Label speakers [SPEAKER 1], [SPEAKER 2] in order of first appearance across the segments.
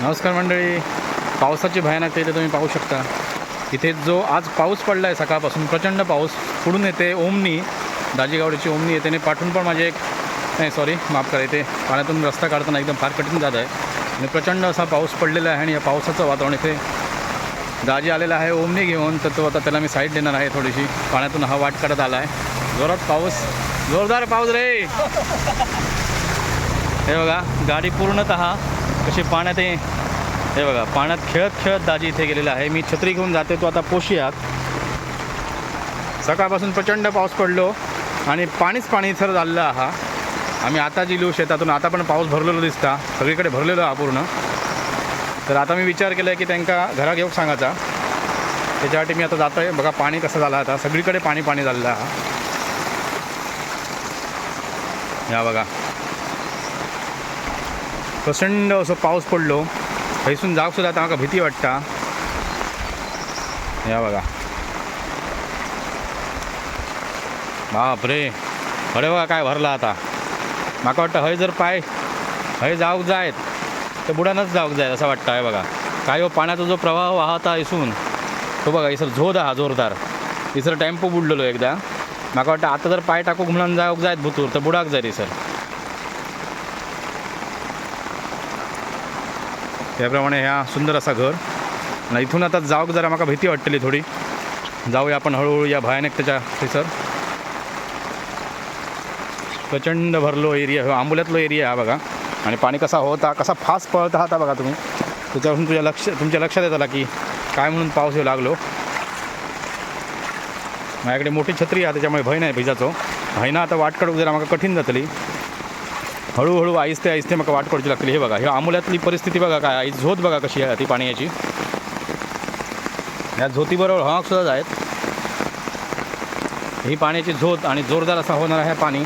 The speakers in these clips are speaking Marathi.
[SPEAKER 1] नमस्कार मंडळी. पावसाची भयानक इथे तुम्ही पाहू शकता. इथे जो आज पाऊस पडला आहे सकाळपासून प्रचंड पाऊस पुढून येते. ओमनी दाजीगावडीची ओमनी येते आणि पाठून पण माझे एक नाही सॉरी माफ करा इथे पाण्यातून रस्ता काढताना एकदम फार कठीण जात आहे. आणि प्रचंड असा पाऊस पडलेला आहे आणि या पावसाचं वातावरण इथे दाजी आलेला आहे ओमनी घेऊन. तर तो आता त्याला मी साईड देणार आहे थोडीशी. पाण्यातून हा वाट काढत आला आहे. जोरात पाऊस. जोरदार पाऊस रे! हे बघा गाडी पूर्णत कसे पाण्यात आहे? हे बघा पाण्यात खेळत खेळत दाजी इथे गेलेला आहे. मी छत्री घेऊन जाते तो आता पोशियात. सकाळपासून प्रचंड पाऊस पडलो आणि पाणीच पाणी इथं झालेलं आहा. आम्ही आता जिलो शेतातून आता पण पाऊस भरलेलो दिसता. सगळीकडे भरलेलो हा पूर्ण. तर आता मी विचार केला की त्यांका घरा घेऊन सांगायचा. त्याच्यासाठी मी आता जातो आहे बघा पाणी कसं झालं आता. सगळीकडे पाणी पाणी झालेलं हा या बघा. प्रचंड असं पाऊस पडलो. थंयसून जावंक सुद्धा आता म्हाका भीती वाटता. या बघा. बाप रे अरे बघा काय भरला आता. म्हाका वाटतं हय जर पाय हय जावंक जायत तर बुडानच जावंक जायत असं वाटतं आहे बघा. काय हो पाण्याचा जो प्रवाह वाहता इसून तो बघा इसर झोद हा जोरदार. इसर टेम्पो बुडलेलो एकदा. म्हाका वाटतं आता जर पाय टाकूक म्हणून जावंक जायत भुतूर तर बुडाक जाय सर त्याप्रमाणे ह्या सुंदर असा घर. आणि इथून आता जावक जरा म्हाका भीती वाटतली थोडी. जाऊया आपण हळूहळू या भयानक त्याच्या थंयसर प्रचंड भरलो एरिया हो आंबोल्यातलो एरिया हा बघा. आणि पाणी कसा होता कसा फास्ट पळत आहात बघा तुम्ही. त्याच्यापासून तुझ्या लक्ष तुमच्या लक्षात येत आला की काय म्हणून पाऊस येऊ लागलो. माझ्याकडे मोठी छत्री आहे त्याच्यामुळे भय नाही भिजाचो भयना आता वाटकड जरा म्हाका कठीण जातली. हळूहळू आईस्ते आईस्ते म्हाका वाट पडची लागली हे बघा हे आमोल्यातली परिस्थिती बघा काय आई झोत बघा कशी आहे ती पाण्याची. ह्या झोतीबरोबर हवाक सुद्धा आहेत ही पाण्याची झोत आणि जोरदार असा होणार आहे पाणी.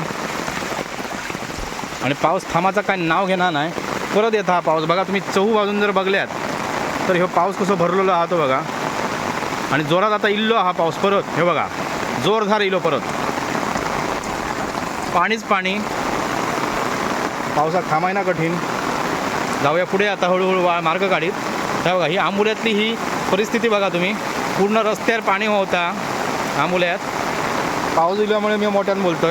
[SPEAKER 1] आणि पाऊस थांबाचा काय नाव घेणार नाही. परत येत हा पाऊस. बघा तुम्ही चहू बाजून जर बघल्यात तर ह्यो पाऊस कसं भरलेलो हा तो बघा. आणि जोरात आता इल्लो हा पाऊस परत. हे बघा जोरदार इलो परत. पाणीच पाणी. पावसात थांबाय ना कठीण. जाऊया पुढे आता हळूहळू वा मार्ग काढीत. त्या बघा ही आंबोल्यातली ही परिस्थिती बघा तुम्ही. पूर्ण रस्त्यावर पाणी होता आंबोल्यात. पाऊस दिल्यामुळे मी मोठ्यानं बोलतो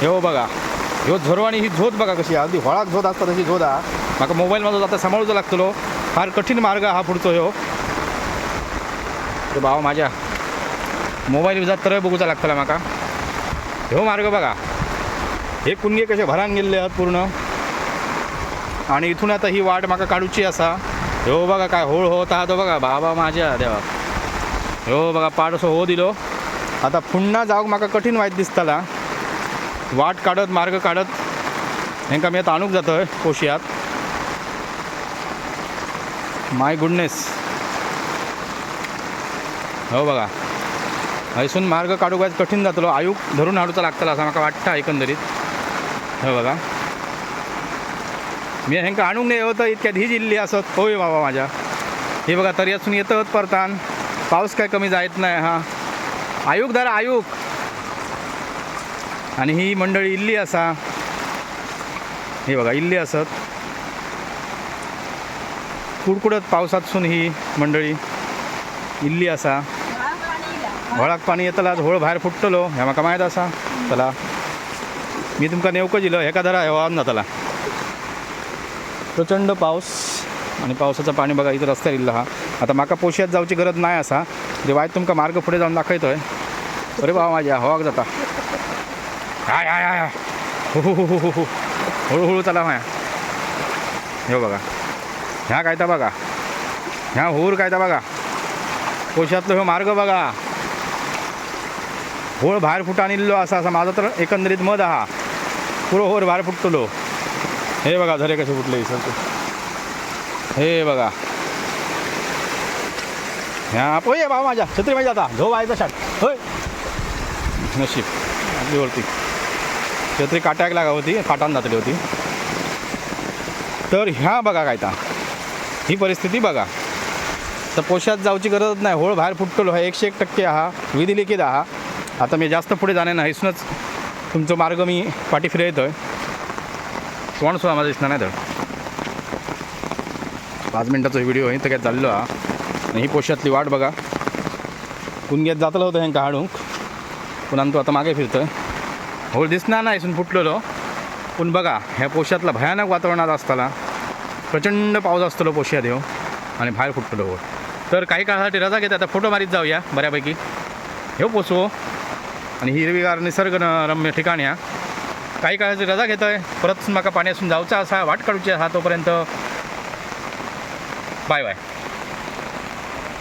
[SPEAKER 1] हे हो बघा ह्यो झरो ही झोत बघा कशी अगदी हळाक झोत असता तशी झोत हा. म्हाका मोबाईल माझा आता सांभाळूचो लागतलो. फार कठीण मार्ग हा पुढचो ह्यो. भाव माझ्या मोबाईल युजात तर बघूचा लागतला म्हाका ह्यो मार्ग बघा. हे कुणगे कसे भरान गेल्ले आहात पूर्ण? आणि इथून आता ही वाट म्हाका काढूची असा. ह्यो बघा काय होळ होत आहा तो बघा. बाबा माझ्या देवा. ह्यो बघा पाडसो हो दिलो. आता पुन्हा जावंक म्हाका कठीण वायट दिसताला. वाट काढत मार्ग काढत. हेंका मी आता आणूक जातोय कोशियात. माय गुडनेस हो बघा. हयसून मार्ग काढूक वायज कठीण जातलो. आयूक धरून हाडूचा लागतला असं म्हाका वाटतं एकंदरीत. हे बघा. मी हेंका आणूक नाही होतं? इतक्यात ही जिल्ली असत होय बाबा माझ्या. हे बघा तरी असून येतं परतान. पाऊस काय कमी जायत नाही हा. आयूक धरा आयूक. आणि ही मंडळी इल्ली असा. हे बघा इल्ली असत. कुडकुडत पावसातसून ही मंडळी इल्ली असा. व्हळाक पाणी येतला व्हळ भायर फुट्टलो हे म्हाका माहीत आसा चला. मी तुमकां नेवकं दिलो एका दरा हे जाताला प्रचंड पाऊस आणि पावसाचं पाणी बघा इथं रस्त्यार इल्लो हा. आता म्हाका पोशयात जावची गरज नाही असा. जे वायट तुमकां मार्ग फुडें जावन दाखयतोय अरे बाबा माझ्या हवाक जाता. हाय हाय हाय हो हु हु हु हळूहळू चला माया. हे बघा. ह्या कायता बघा. ह्या होर कायता बघा. पोशातलो ह्यो मार्ग बघा. होळ भायर फुटान इल्लो असा असा. माझा तर एकंदरीत मत आहा पुरो होर बाहेर फुटतलो हे बघा झरे कसे फुटले सर हे बघा. ह्या पोय बाबा माझ्या छत्री माझ्या आता. झो व्हायचा शाट होय. नशीब. आपली वरती. छत्री काट्याक लागा होती फाटान जातली होती. तर ह्या बघा काय ता. ही परिस्थिती बघा. तर पोशात जाऊची गरज नाही. होळ बाहेर फुटतलो हा एकशे एक टक्के आहा विधी लिखित आहा आता मी जास्त पुढे जाणे ना हिसूनच तुमचा मार्ग मी पाठी आहे कोण सुद्धा माझा दिसणार नाही तर. पाच मिनटाचो व्हिडिओ इथं काय चाललो हा. ही पोशातली वाट बघा. कुणग्यात जातलं होतं ह्यांका हाडूंक. पुन्हा तो आता मागे फिरतोय. होळ दिसणार नाही इथून फुटलेलो. पण बघा ह्या पोशातला भयानक वातावरणात असताना. प्रचंड पाऊस असतो पोशात येऊ आणि बाहेर फुटलेलो होळ. तर काही काळासाठी रजा घेते. आता फोटो मारीत जाऊया बऱ्यापैकी. हे पोसवो आणि हिरवीगार निसर्ग रम्य ठिकाणी हा काही काळाची रजा घेतोय. परत म्हाका पाण्यासून जावचा असा वाट काढूची आसा तोपर्यंत. Bye bye.